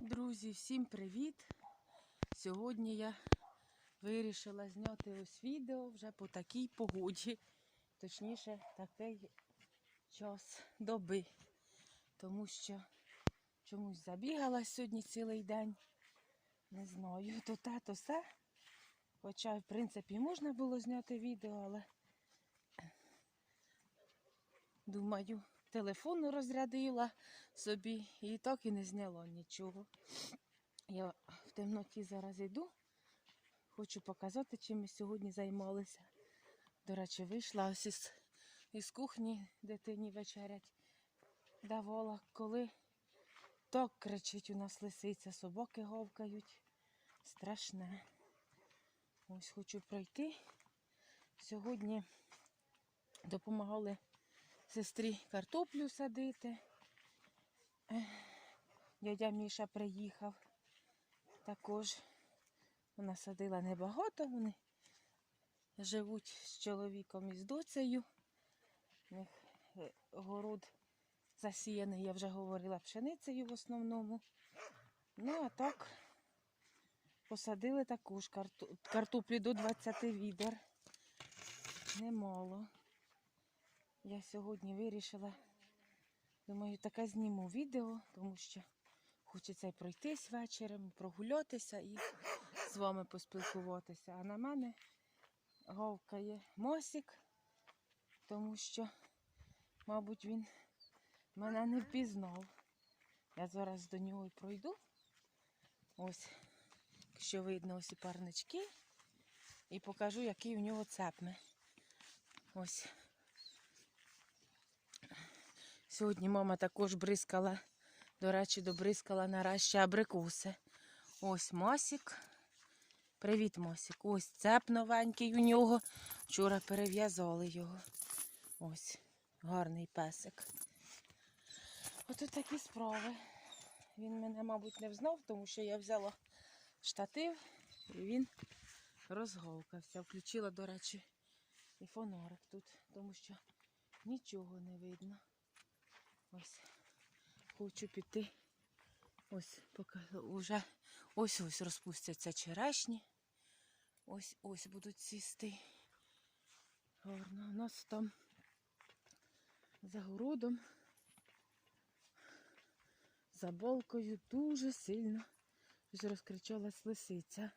Друзі, всім привіт! Сьогодні я вирішила зняти ось відео вже по такій погоді, точніше, такий час доби, тому що чомусь забігала сьогодні цілий день. Не знаю, то те, то все. Хоча, в принципі, можна було зняти відео, але думаю, телефон розрядила собі і так і не зняло нічого. Я в темноті зараз йду. Хочу показати, чим ми сьогодні займалися. До речі, вийшла ось із, із кухні дитині вечерять. Давала, коли так кричить у нас лисиця, собаки говкають. Страшне. Ось хочу пройти. Сьогодні допомагали сестрі картоплю садити. Дядя Міша приїхав. Також вона садила небагато. Вони живуть з чоловіком і з доцею. У них е, город засіяний, я вже говорила, пшеницею в основному. Ну, а так посадили також картоплі до 20 відер. Немало. Я сьогодні вирішила, думаю, таке зніму відео, тому що хочеться й пройтись вечором, прогулятися і з вами поспілкуватися. А на мене говкає мосік, тому що, мабуть, він мене не впізнав. Я зараз до нього і пройду. Ось, що видно, ось і парнички. І покажу, який у нього цепми. Ось. Сьогодні мама також бризкала, до речі, добризкала нараз ще абрикоси. Ось Мосік. Привіт, Мосік. Ось цеп новенький у нього. Вчора перев'язали його. Ось, гарний песик. Ото такі справи. Він мене, мабуть, не взнав, тому що я взяла штатив і він розговкався. Включила, до речі, і фонарик тут, тому що нічого не видно. Ось хочу піти. Ось поки уже ось ось розпустяться черешні. Ось ось будуть цісти. Гарно. У нас там за городом, за болкою дуже сильно розкричалась лисиця.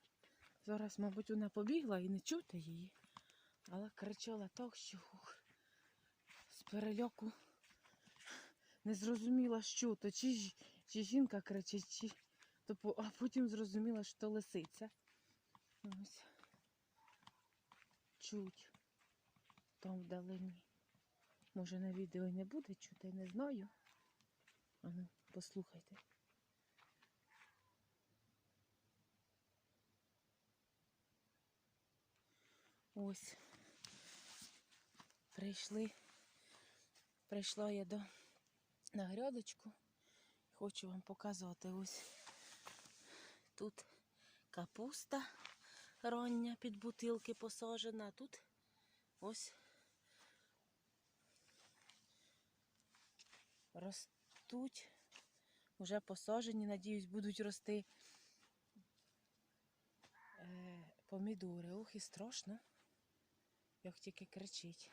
Зараз, мабуть, вона побігла і не чути її. Але кричала так, що ух, з перельоку не зрозуміла, що то, чи, чи жінка кричить, чи то, а потім зрозуміла, що то лисиця. Ось. Чуть там вдалині. Може на відео і не буде чути, не знаю. А ну, послухайте. Ось. Прийшли. Прийшла я до на грядочку. Хочу вам показати ось тут капуста рання під бутилки посаджена, а тут ось ростуть, вже посаджені, надіюсь, будуть рости е, помідори. Ох, і страшно, як тільки кричить.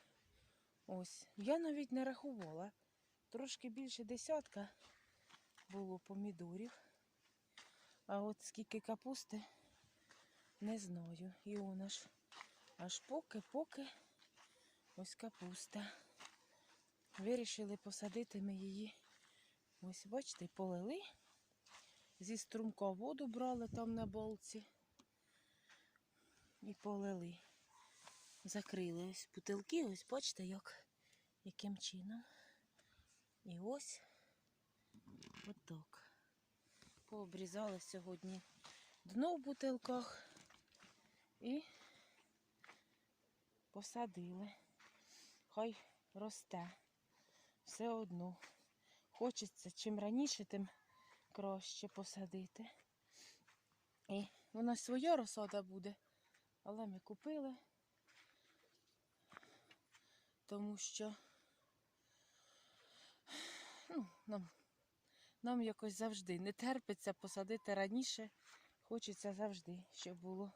Ось, я навіть не рахувала. Трошки більше десятка було помідорів. А от скільки капусти, не знаю. І он аж, аж поки-поки ось капуста. Вирішили посадити ми її. Ось, бачите, полили. Зі струмка воду брали там на болці. І полили. Закрили ось бутилки, ось бачите, як, яким чином. І ось отак. Пообрізали сьогодні дно в бутилках і посадили. Хай росте. Все одно. Хочеться чим раніше, тим краще посадити. І вона своя розсада буде, але ми купили, тому що ну, нам нам якось завжди не терпиться посадити раніше. Хочеться завжди, щоб було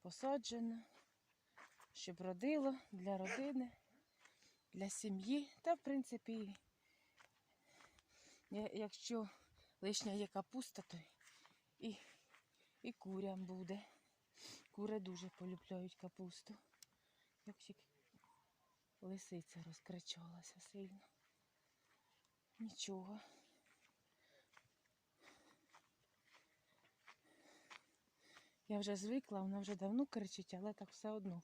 посаджено, щоб родило для родини, для сім'ї. Та, в принципі, якщо лишня є капуста, то і, і курям буде. Кури дуже полюбляють капусту. Як лисиця розкричалася сильно. Нічого. Я вже звикла, вона вже давно кричить, але так все одно.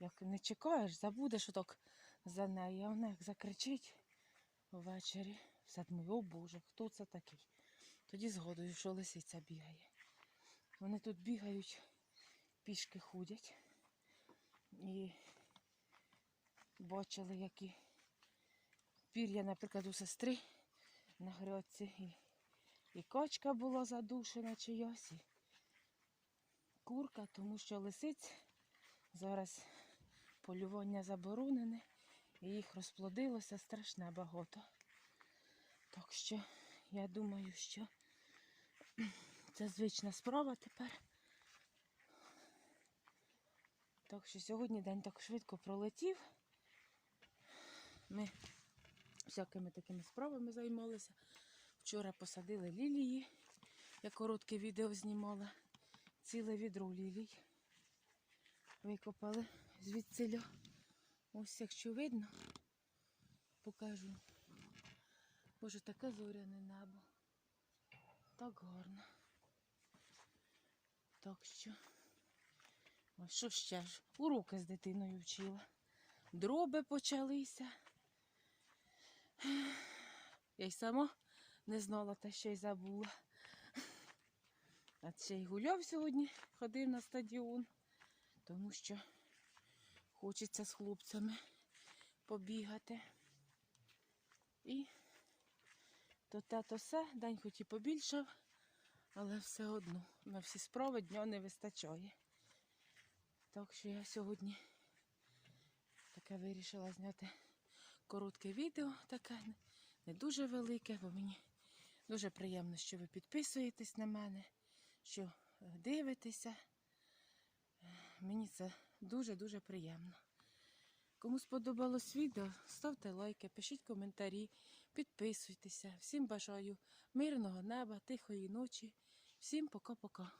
Як не чекаєш, забудеш отак за нею, а вона як закричить ввечері. Все думаю, о Боже, хто це такий? Тоді згодую, що лисиця бігає. Вони тут бігають, пішки ходять. І бачили, які пір'я, наприклад, у сестри на грядці. І, і качка була задушена чиясь, і курка, тому що лисиць зараз полювання заборонене, і їх розплодилося страшне багато. Так що я думаю, що це звична справа тепер. Так що сьогодні день так швидко пролетів. Ми всякими такими справами займалися. Вчора посадили лілії. Я коротке відео знімала. Ціле відро лілій. Викопали звідсиля. Ось якщо видно, покажу. Боже, таке зоряне небо. Так гарно. Так що. Ось що ще ж? Уроки з дитиною вчила. Дроби почалися. Я й сама не знала, та ще й забула. А ще й гуляв сьогодні, ходив на стадіон, тому що хочеться з хлопцями побігати. І то те, то все, день хоч і побільшав, але все одно на всі справи дня не вистачає. Так що я сьогодні таке вирішила зняти коротке відео, таке не- дуже велике, бо мені дуже приємно, що ви підписуєтесь на мене, що е, дивитеся. Е, Мені це дуже-дуже приємно. Кому сподобалось відео, ставте лайки, пишіть коментарі, підписуйтеся. Всім бажаю мирного неба, тихої ночі. Всім пока-пока.